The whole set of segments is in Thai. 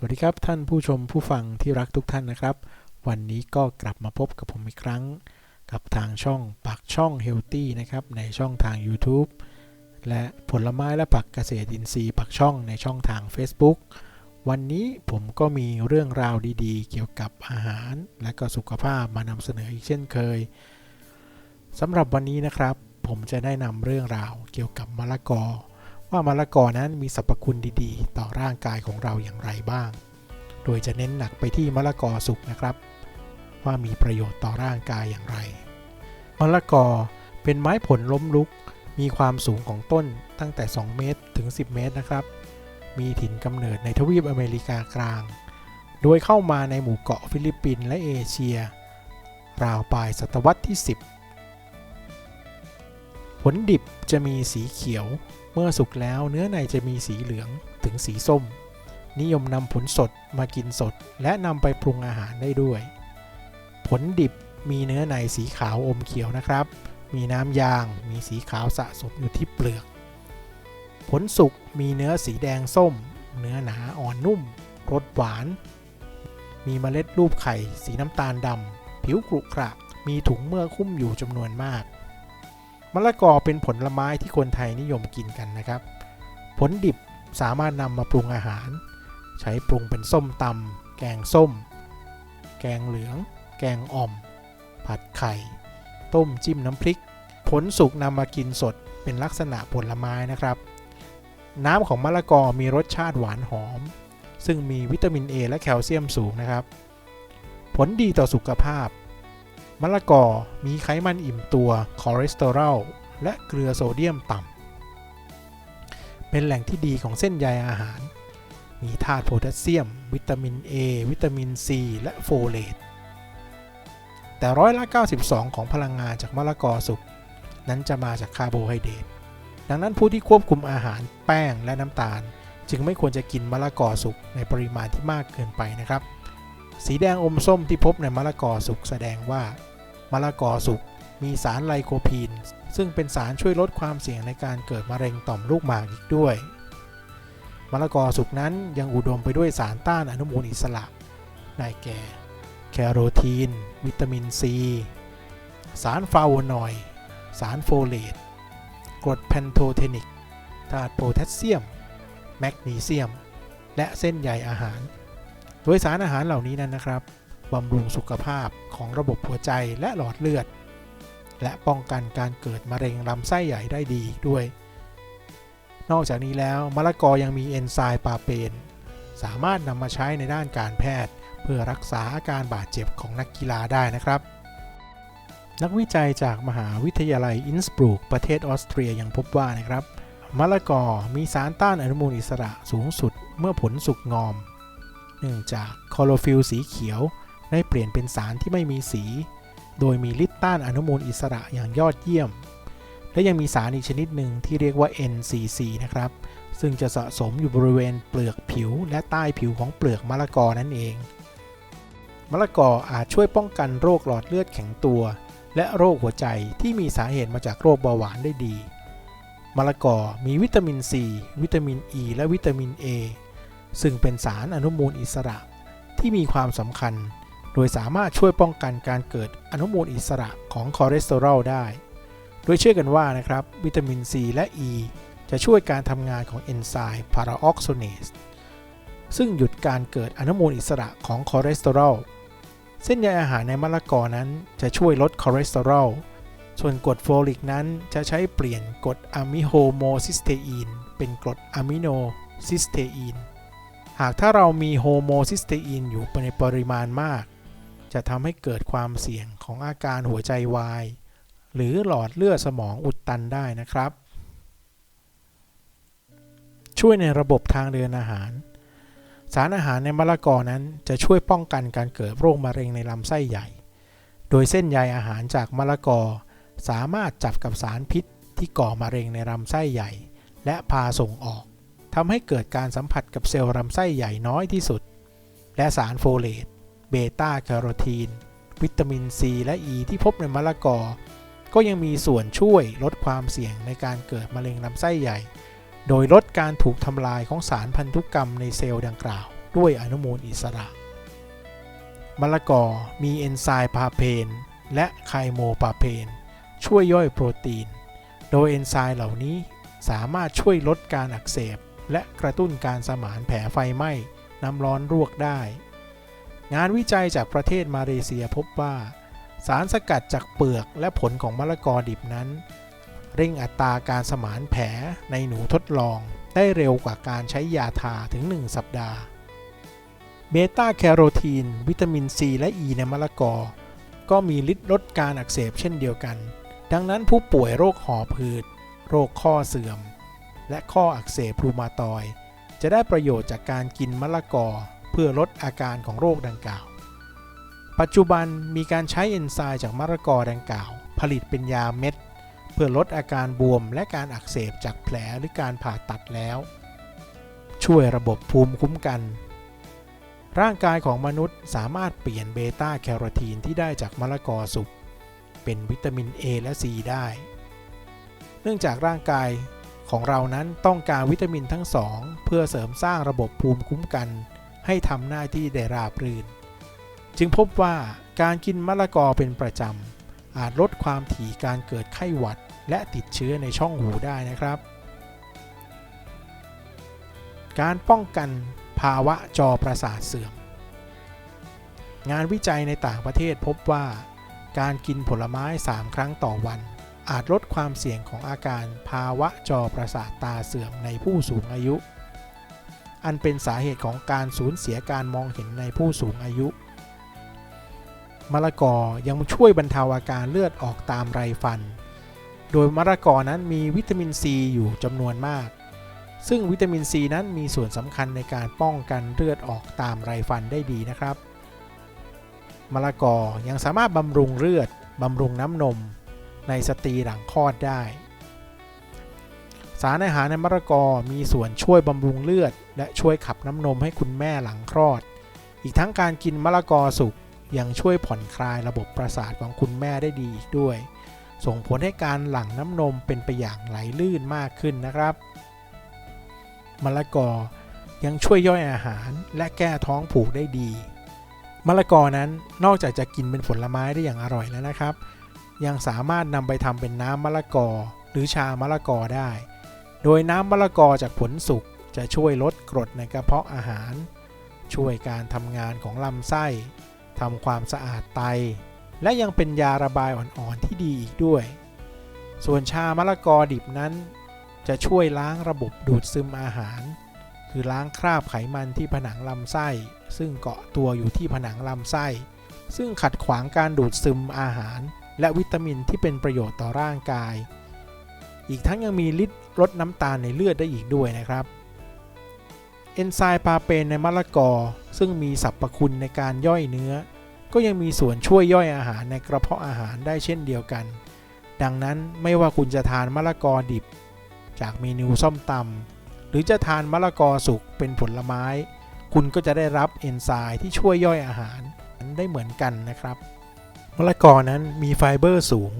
สวัสดีครับท่านผู้ชมผู้ฟังที่รักทุกท่านนะครับ วันนี้ก็กลับมาพบกับผมอีกครั้ง กับทางช่องปักช่อง Healthy นะครับในช่องทาง YouTube และผลไม้และผักเกษตรอินทรีย์ปักช่องในช่องทาง Facebook วันนี้ผมก็มีเรื่องราวดีๆ เกี่ยวกับอาหาร และก็สุขภาพมานำเสนออีกเช่นเคยสำหรับวันนี้นะครับ ผมจะได้นำเรื่องราวเกี่ยวกับมะละกอ ว่ามะละกอนั้นมีสรรพคุณดีๆ ต่อร่างกายของเราอย่างไรบ้าง โดยจะเน้นหนักไปที่มะละกอสุกนะครับ ว่ามีประโยชน์ต่อร่างกายอย่างไร มะละกอเป็นไม้ผลล้มลุก มีความสูงของต้นตั้งแต่ 2 เมตรถึง 10 เมตรนะครับ มีถิ่นกำเนิดในทวีปอเมริกากลาง โดยเข้ามาในหมู่เกาะฟิลิปปินส์และเอเชีย ราวปลายศตวรรษที่ 10 ผลดิบจะมีสีเขียว มื่อสุกแล้วเนื้อในจะมีสีเหลืองถึงสีส้ม นิยมนำผลสดมากินสด และนำไปปรุงอาหารได้ด้วย ผลดิบมีเนื้อในสีขาวอมเขียวนะครับ มีน้ำยางมีสีขาวสะสมอยู่ที่เปลือก ผลสุกมีเนื้อสีแดงส้ม เนื้อหนาอ่อนนุ่มรสหวาน มีเมล็ดรูปไข่ สีน้ำตาลดำผิวกรุกระมีถุงเมื่อกคุ้มอยู่จำนวนมาก มะละกอเป็นผลไม้ที่คนไทยนิยมกินกันนะครับ ผลดิบสามารถนำมาปรุงอาหาร ใช้ปรุงเป็นส้มตำแกงส้ม แกงเหลือง แกงอ่อม ผัดไข่ ต้มจิ้มน้ำพริก ผลสุกนำมากินสดเป็นลักษณะผลไม้นะครับ น้ำของมะละกอมีรสชาติหวานหอม ซึ่งมีวิตามิน A และแคลเซียมสูงนะครับ ผลดีต่อสุขภาพ มะละกอมีไขมันอิ่มตัวคอเลสเตอรอลและเกลือโซเดียมต่ำ เป็นแหล่งที่ดีของเส้นใยอาหาร มีธาตุโพแทสเซียม วิตามิน A วิตามิน C และโฟเลต แต่ร้อยละ 92 ของพลังงานจากมะละกอสุกนั้นจะมาจากคาร์โบไฮเดรต ดังนั้นผู้ที่ควบคุมอาหารแป้งและน้ำตาล จึงไม่ควรจะกินมะละกอสุกในปริมาณที่มากเกินไปนะครับ สีแดงอมส้มที่พบในมะละกอสุกแสดงว่า มะละกอสุกมีสารไลโคพีน ซึ่งเป็นสารช่วยลดความเสี่ยงในการเกิดมะเร็งต่อมลูกหมากอีกด้วย มะละกอสุกนั้นยังอุดมไปด้วยสารต้านอนุมูลอิสระได้แก่ แคโรทีน วิตามินซี สารฟลาโวนอยด์สารโฟเลตกรดแพนโทเทนิกธาตุโพแทสเซียม แมกนีเซียม และเส้นใยอาหาร โดยสารอาหารเหล่านี้นั้นนะครับ บำรุงสุขภาพของระบบหัวใจและหลอดเลือด และป้องกันการเกิดมะเร็งลำไส้ใหญ่ได้ดีด้วย นอกจากนี้แล้วมะละกอยังมีเอนไซม์ปาเปน สามารถนำมาใช้ในด้านการแพทย์ เพื่อรักษาอาการบาดเจ็บของนักกีฬาได้นะครับ นักวิจัยจากมหาวิทยาลัยอินสบรูกประเทศออสเตรียยังพบว่านะครับมะละกอมีสารต้านอนุมูลอิสระสูงสุดเมื่อผลสุกงอม เนื่องจากคลอโรฟิลสีเขียว ได้เปลี่ยนเป็นสารที่ไม่มีสี โดยมีฤทธิ์ต้านอนุมูลอิสระอย่างยอดเยี่ยม และยังมีสารอีกชนิดหนึ่งที่เรียกว่า NCC นะครับ ซึ่งจะสะสมอยู่บริเวณเปลือกผิวและใต้ผิวของเปลือกมะละกอนั่นเอง มะละกออาจช่วยป้องกันโรคหลอดเลือดแข็งตัว และโรคหัวใจที่มีสาเหตุมาจากโรคเบาหวานได้ดี มะละกอมีวิตามิน C วิตามิน E และวิตามิน A ซึ่งเป็นสารอนุมูลอิสระที่มีความสำคัญ ดยสามารถช่วยป้องกันการเกิดอนุมูลอิสระของคอเลสเตอรอลได้ โดยเชื่อกันว่านะครับวิตามิน C และ E จะช่วยการทำงานของเอนไซม์พาราออกโซเนสซึ่งหยุดการเกิดอนุมูลอิสระของคอเลสเตอรอลเส้นใยอาหารในมะละกอนั้นจะช่วยลดคอเลสเตอรอล ส่วนกรดโฟลิกนั้นจะใช้เปลี่ยนกรดอะมิโฮโมซิสเตอีนเป็นกรดอะมิโนซิสเตอีน หากถ้าเรามีโฮโมซิสเตอีนอยู่ในปริมาณมาก จะทำให้เกิดความเสี่ยงของอาการหัวใจวาย หรือหลอดเลือดสมองอุดตันได้นะครับ ช่วยในระบบทางเดินอาหาร สารอาหารในมะละกอนั้นจะช่วยป้องกันการเกิดโรคมะเร็งในลำไส้ใหญ่ โดยเส้นใยอาหารจากมะละกอ สามารถจับกับสารพิษที่ก่อมะเร็งในลำไส้ใหญ่ และพาส่งออกทำให้เกิดการสัมผัสกับเซลล์ลำไส้ใหญ่น้อยที่สุด และสารโฟเลต เบต้าแคโรทีน วิตามินซีและอ e ีที่พบในมะละกอ ก็ยังมีส่วนช่วยลดความเสี่ยงในการเกิดมะเร็งลำไส้ใหญ่ โดยลดการถูกทำลายของสารพันธุกรรมในเซลล์ดังกล่าว ด้วยอนุมูลอิสระ มะละกอมีเอนไซม์พาเพน และไคโมพาเพน ช่วยย่อยโปรตีน โดยเอนไซม์เหล่านี้สามารถช่วยลดการอักเสบ และกระตุ้นการสมานแผลไฟไหม้น้ำร้อนรวกได้ งานวิจัยจากประเทศมาเลเซียพบว่า สารสกัดจากเปลือกและผลของมะละกอดิบนั้น เร่งอัตราการสมานแผลในหนูทดลองได้เร็วกว่าการใช้ยาทาถึง 1 สัปดาห์เบต้าแคโรทีน วิตามินซีและอ e ีในมะละกอ ก็มีฤทธิ์ลดการอักเสบเช่นเดียวกัน ดังนั้นผู้ป่วยโรคหอบหืด โรคข้อเสื่อม และข้ออักเสบรูมาตอยด์จะได้ประโยชน์จากการกินมะละกอ พื่อลดอาการของโรคดังกล่าว ปัจจุบันมีการใช้เอนไซม์จากมะละกอดังกล่าว ผลิตเป็นยาเม็ด เพื่อลดอาการบวมและการอักเสบจากแผลหรือการผ่าตัดแล้ว ช่วยระบบภูมิคุ้มกัน ร่างกายของมนุษย์สามารถเปลี่ยนเบต้าแคโรทีนที่ได้จากมะละกอสุกเป็นวิตามิน A และ C ได้ เนื่องจากร่างกายของเรานั้นต้องการวิตามินทั้งสองเพื่อเสริมสร้างระบบภูมิคุ้มกัน ให้ทำหน้าที่ได้ราบรื่น จึงพบว่าการกินมะละกอเป็นประจำ อาจลดความถี่การเกิดไข้หวัด และติดเชื้อในช่องหูได้นะครับ การป้องกันภาวะจอประสาทเสื่อม งานวิจัยในต่างประเทศพบว่า การกินผลไม้ 3 ครั้งต่อวัน อาจลดความเสี่ยงของอาการภาวะจอประสาทตาเสื่อมในผู้สูงอายุ อันเป็นสาเหตุของการสูญเสียการมองเห็นในผู้สูงอายุ มะละกอยังช่วยบรรเทาอาการเลือดออกตามไรฟัน โดยมะละกอนั้นมีวิตามินซีอยู่จำนวนมาก ซึ่งวิตามินซีนั้นมีส่วนสำคัญในการป้องกันเลือดออกตามไรฟันได้ดีนะครับ มะละกอยังสามารถบำรุงเลือดบำรุงน้ำนม ในสตรีหลังคลอดได้ สารอาหารในมะละกอมีส่วนช่วยบำรุงเลือด และช่วยขับน้ำนมให้คุณแม่หลังคลอด อีกทั้งการกินมะละกอสุกยังช่วยผ่อนคลายระบบประสาทของคุณแม่ได้ดีอีกด้วย ส่งผลให้การหลั่งน้ำนมเป็นไปอย่างไหลลื่นมากขึ้นนะครับมะละกอยังช่วยย่อยอาหารและแก้ท้องผูกได้ดีมะละกอนั้นนอกจากจะกินเป็นผลไม้ได้อย่างอร่อยแล้วนะครับ ยังสามารถนำไปทำเป็นน้ำมะละกอ หรือชามะละกอได้ โดยน้ำมะละกอจากผลสุกจะช่วยลดกรดในกระเพาะอาหาร ช่วยการทำงานของลำไส้ทำความสะอาดไต และยังเป็นยาระบายอ่อนๆที่ดีอีกด้วย ส่วนชามะละกอดิบนั้น จะช่วยล้างระบบดูดซึมอาหาร คือล้างคราบไขมันที่ผนังลำไส้ ซึ่งเกาะตัวอยู่ที่ผนังลำไส้ ซึ่งขัดขวางการดูดซึมอาหาร และวิตามินที่เป็นประโยชน์ต่อร่างกาย อีกทั้งยังมีฤทธิ์ลดน้ำตาลในเลือดได้อีกด้วยนะครับ เอนไซม์ปาเปนในมะละกอ ซึ่งมีสรรพคุณในการย่อยเนื้อ ก็ยังมีส่วนช่วยย่อยอาหารในกระเพาะอาหารได้เช่นเดียวกัน ดังนั้นไม่ว่าคุณจะทานมะละกอดิบ จากเมนูส้มตำหรือจะทานมะละกอสุกเป็นผลไม้ คุณก็จะได้รับเอนไซม์ที่ช่วยย่อยอาหารได้เหมือนกันนะครับมะละกอนั้นมีไฟเบอร์สูง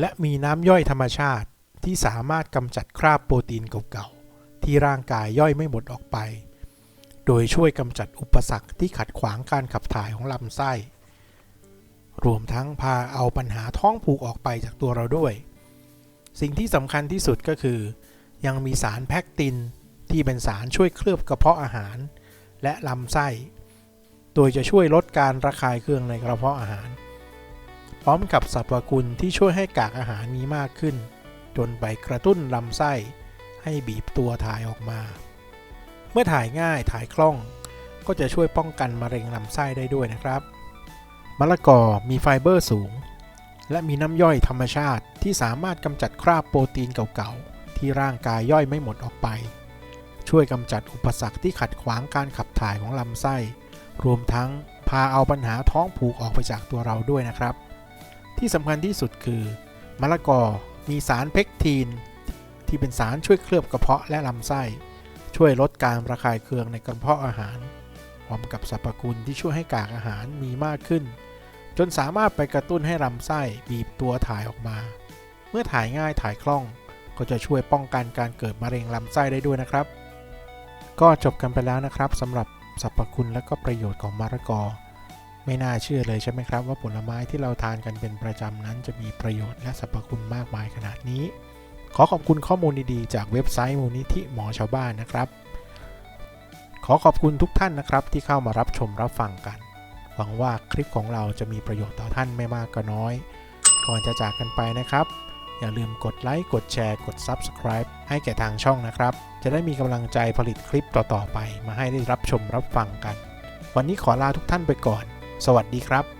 และมีน้ำย่อยธรรมชาติ ที่สามารถกำจัดคราบโปรตีนเก่าๆ ที่ร่างกายย่อยไม่หมดออกไป โดยช่วยกำจัดอุปสรรคที่ขัดขวางการขับถ่ายของลำไส้ รวมทั้งพาเอาปัญหาท้องผูกออกไปจากตัวเราด้วย สิ่งที่สำคัญที่สุดก็คือ ยังมีสารแพคตินที่เป็นสารช่วยเคลือบกระเพาะอาหาร และลำไส้ โดยจะช่วยลดการระคายเคืองในกระเพาะอาหาร พร้อมกับสรรพคุณที่ช่วยให้กากอาหารมีมากขึ้น จนไปกระตุ้นลำไส้ ให้บีบตัวถ่ายออกมา เมื่อถ่ายง่ายถ่ายคล่อง ก็จะช่วยป้องกันมะเร็งลำไส้ได้ด้วยนะครับ มะละกอมีไฟเบอร์สูง และมีน้ำย่อยธรรมชาติที่สามารถกำจัดคราบโปรตีนเก่าๆ ที่ร่างกายย่อยไม่หมดออกไป ช่วยกำจัดอุปสรรคที่ขัดขวางการขับถ่ายของลำไส้ รวมทั้งพาเอาปัญหาท้องผูกออกไปจากตัวเราด้วยนะครับ ที่สำคัญที่สุดคือมะละกอ มีสารเพคทีน ที่เป็นสารช่วยเคลือบกระเพาะและลำไส้ ช่วยลดการระคายเคืองในกระเพาะอาหาร พร้อมกับสรรพคุณที่ช่วยให้กากอาหารมีมากขึ้น จนสามารถไปกระตุ้นให้ลำไส้บีบตัวถ่ายออกมา เมื่อถ่ายง่ายถ่ายคล่อง ก็จะช่วยป้องกันการเกิดมะเร็งลำไส้ได้ด้วยนะครับ ก็จบกันไปแล้วนะครับสำหรับสรรพคุณและก็ประโยชน์ของมะละกอ ไม่น่าเชื่อเลยใช่ไหมครับ ว่าผลไม้ที่เราทานกันเป็นประจำนั้นจะมีประโยชน์และสรรพคุณมากมายขนาดนี้ ขอขอบคุณข้อมูลดีๆ จากเว็บไซต์มูลนิธิหมอชาวบ้านนะครับ ขอขอบคุณทุกท่านนะครับที่เข้ามารับชมรับฟังกัน หวังว่าคลิปของเราจะมีประโยชน์ต่อท่านไม่มากก็น้อย ก่อนจะจากกันไปนะครับอย่าลืมกดไลค์ กดแชร์ กด Subscribe ให้แก่ทางช่องนะครับ จะได้มีกำลังใจผลิตคลิปต่อ ๆ ไป มาให้ได้รับชมรับฟังกัน วันนี้ขอลาทุกท่านไปก่อน สวัสดีครับ